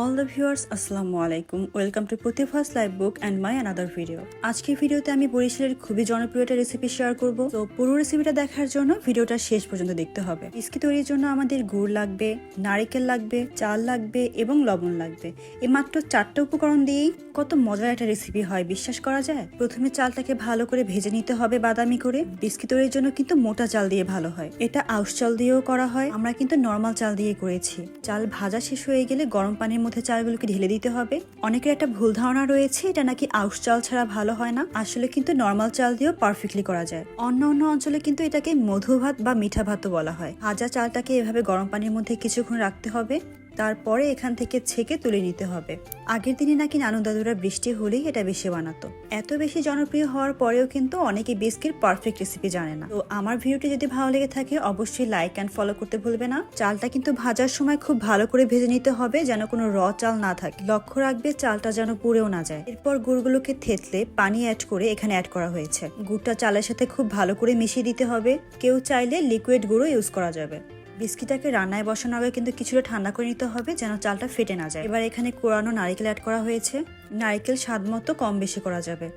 All the viewers আসসালামু আলাইকুম welcome to Pratibhas live book and my another video আজকের ভিডিওতে আমি বরিশালের খুবই জনপ্রিয় একটা রেসিপি শেয়ার করব। তো পুরো রেসিপিটা দেখার জন্য ভিডিওটা শেষ পর্যন্ত দেখতে হবে। বিস্কি তৈরির জন্য আমাদের গুড় লাগবে, নারিকেল লাগবে, চাল লাগবে এবং লবণ লাগবে। এই মাত্র চারটে উপকরণ দিয়েই কত মজার একটা রেসিপি হয়, বিশ্বাস করা যায়? প্রথমে চালটাকে ভালো করে ভেজে নিতে হবে বাদামি করে। বিস্কি তৈরির জন্য কিন্তু মোটা চাল দিয়ে ভালো হয়। এটা আউশ চাল দিয়েও করা হয়। আমরা কিন্তু নর্মাল চাল দিয়ে করেছি। চাল ভাজা শেষ হয়ে গেলে গরম পানির মধ্যে চালগুলোকে ঢেলে দিতে হবে। অনেকের একটা ভুল ধারণা রয়েছে, এটা নাকি আউশ চাল ছাড়া ভালো হয় না। আসলে কিন্তু নর্মাল চাল দিয়েও পারফেক্টলি করা যায়। অন্য অন্য অঞ্চলে কিন্তু এটাকে মধু ভাত বা মিঠা ভাতও বলা হয়। ভাজা চালটাকে এভাবে গরম পানির মধ্যে কিছুক্ষণ রাখতে হবে। তারপরে এখান থেকে ছেঁকে তুলে নিতে হবে। আগের দিনে নাকি নানু বৃষ্টি হলেই এটা বেশি বানাতো। এত বেশি জনপ্রিয় হওয়ার পরেও কিন্তু অনেকে বিস্কির পারফেক্ট রেসিপি জানে না। তো আমার ভিডিওটি যদি ভালো লেগে থাকে, অবশ্যই লাইক অ্যান্ড ফলো করতে ভুলবে না। চালটা কিন্তু ভাজার সময় খুব ভালো করে ভেজে নিতে হবে যেন কোনো র চাল না থাকে। লক্ষ্য রাখবে, চালটা যেন পুড়েও না যায়। এরপর গুড়গুলোকে থেতলে পানি অ্যাড করে এখানে অ্যাড করা হয়েছে। গুড়টা চালের সাথে খুব ভালো করে মিশিয়ে দিতে হবে। কেউ চাইলে লিকুইড গুঁড়ো ইউজ করা যাবে। বিস্কিটাকে রান্নায় বসানো আগে কিন্তু কিছুটা ঠান্ডা করে নিতে হবে যেন চালটা ফেটে না যায়। এবার এখানে কোরানো নারিকেল অ্যাড করা হয়েছে। নারিকেল স্বাদ মতো কম বেশি করা যাবে।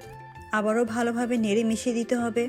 আবারও ভালোভাবে নেড়ে মিশিয়ে দিতে হবে।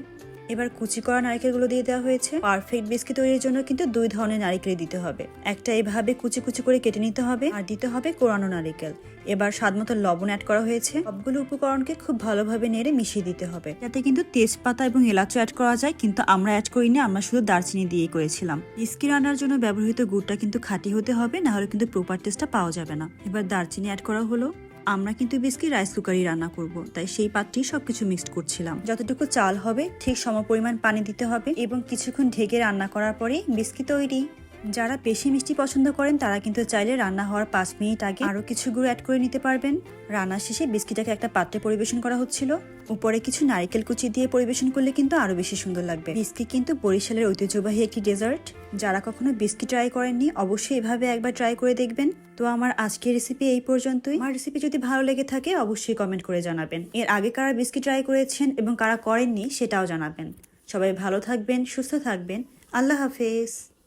এবার কুচি করা নারকেলগুলো দিয়ে দেওয়া হয়েছে। পারফেক্ট বিস্কিট তৈরির জন্য কিন্তু দুই ধরনের নারিকেল দিতে হবে। একটা এভাবে কুচি কুচি করে কেটে নিতে হবে আর দিতে হবে কোরানো নারিকেল। এবার স্বাদ মতো লবণ অ্যাড করা হয়েছে। সবগুলো উপকরণকে খুব ভালোভাবে নেড়ে মিশিয়ে দিতে হবে। যাতে কিন্তু তেজপাতা এবং এলাচও অ্যাড করা যায়, কিন্তু আমরা অ্যাড করিনি আমরা শুধু দারচিনি দিয়েই করেছিলাম। বিস্কি রান্নার জন্য ব্যবহৃত গুড়টা কিন্তু খাঁটি হতে হবে না হলে কিন্তু প্রপার টেস্টটা পাওয়া যাবে না। এবার দারচিনি অ্যাড করা হলো। আমরা কিন্তু বিস্কি রাইস কুকারই রান্না করব। তাই সেই পাত্রেই সবকিছু মিক্সড করছিলাম। যতটুকু চাল হবে, ঠিক সমপরিমাণ পানি দিতে হবে এবং কিছুক্ষণ ঢেকে রান্না করার পরেই বিস্কি তৈরি। যারা বেশি মিষ্টি পছন্দ করেন, তারা কিন্তু চাইলে রান্না হওয়ার পাঁচ মিনিট আগে আরও কিছু গুঁড়ো অ্যাড করে নিতে পারবেন। রান্না শেষে বিস্কিটাকে একটা পাত্রে পরিবেশন করা হচ্ছিল। উপরে কিছু নারিকেল কুচি দিয়ে পরিবেশন করলে কিন্তু আরও বেশি সুন্দর লাগবে। বিস্কি কিন্তু বরিশালের ঐতিহ্যবাহী একটি ডেজার্ট। যারা কখনো বিস্কি ট্রাই করেননি, অবশ্যই এভাবে একবার ট্রাই করে দেখবেন। তো আমার আজকের রেসিপি এই পর্যন্তই। আমার রেসিপি যদি ভালো লেগে থাকে, অবশ্যই কমেন্ট করে জানাবেন। এর আগে কারা বিস্কি ট্রাই করেছেন এবং কারা করেননি, সেটাও জানাবেন। সবাই ভালো থাকবেন, সুস্থ থাকবেন। আল্লাহ হাফেজ।